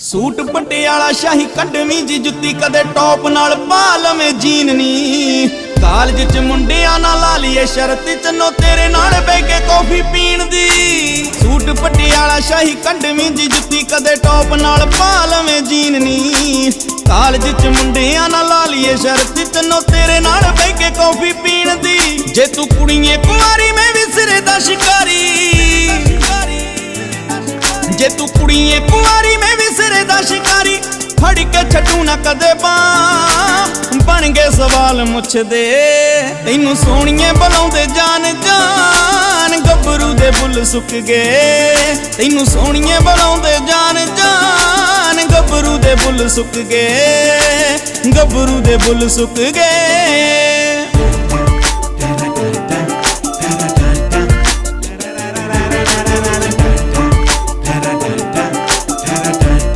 Suit Patiala ਸ਼ਾਹੀ ਕੱਢਵੀਂ ਜੀ ਜੁੱਤੀ ਕਦੇ ਟੌਪ ਨਾਲ ਪਾ ਲਵੇਂ ਜੀਨ ਨੀ ਕਾਲਜ ਚ ਮੁੰਡਿਆਂ ਨਾਲ ਲਾ ਲਈਏ ਸ਼ਰਤ ਚੰਨੋ ਤੇਰੇ ਨਾਲ ਬਹਿ ਕੇ ਕੌਫੀ ਪੀਣ ਦੀ। ਸੂਟ ਪਟਿਆਲਾ ਸ਼ਾਹੀ ਕੱਢਵੀਂ ਜੀ ਜੁੱਤੀ ਕਦੇ ਟੌਪ ਨਾਲ ਪਾ ਲਵੇਂ ਜੀਨ ਨੀ ਕਾਲਜ ਚ ਮੁੰਡਿਆਂ ਨਾਲ ਲਾ ਲਈਏ ਸ਼ਰਤ ਚੰਨੋ ਤੇਰੇ ਨਾਲ ਬਹਿ ਕੇ ਕੌਫੀ ਪੀਣ ਦੀ। ਜੇ ਤੂੰ ਕੁੜੀਏ ਕੁਮਾਰੀ ਜੇ ਤੂੰ ਕੁੜੀਏ, ਕੁਆਰੀ ਮੈਂ ਵੀ ਸਿਰੇ ਦਾ ਸ਼ਿਕਾਰੀ। ਫੜ ਕੇ ਛੱਡੂ ਨਾ ਕਦੇ ਬਾਂ ਬਣ ਗਏ ਸਵਾਲ ਮੁੱਛਦੇ, ਤੈਨੂੰ ਸੋਹਣੀਏ ਬੁਲਾਉਂਦੇ ਜਾਨ ਜਾਨ। ਗੱਭਰੂ ਦੇ ਬੁੱਲ ਸੁੱਕ ਗਏ, ਤੈਨੂੰ ਸੋਹਣੀਏ ਬੁਲਾਉਂਦੇ ਜਾਨ ਜਾਨ। ਗੱਭਰੂ ਦੇ ਬੁੱਲ ਸੁੱਕ ਗਏ, ਗੱਭਰੂ ਦੇ ਬੁੱਲ ਸੁੱਕ ਗਏ।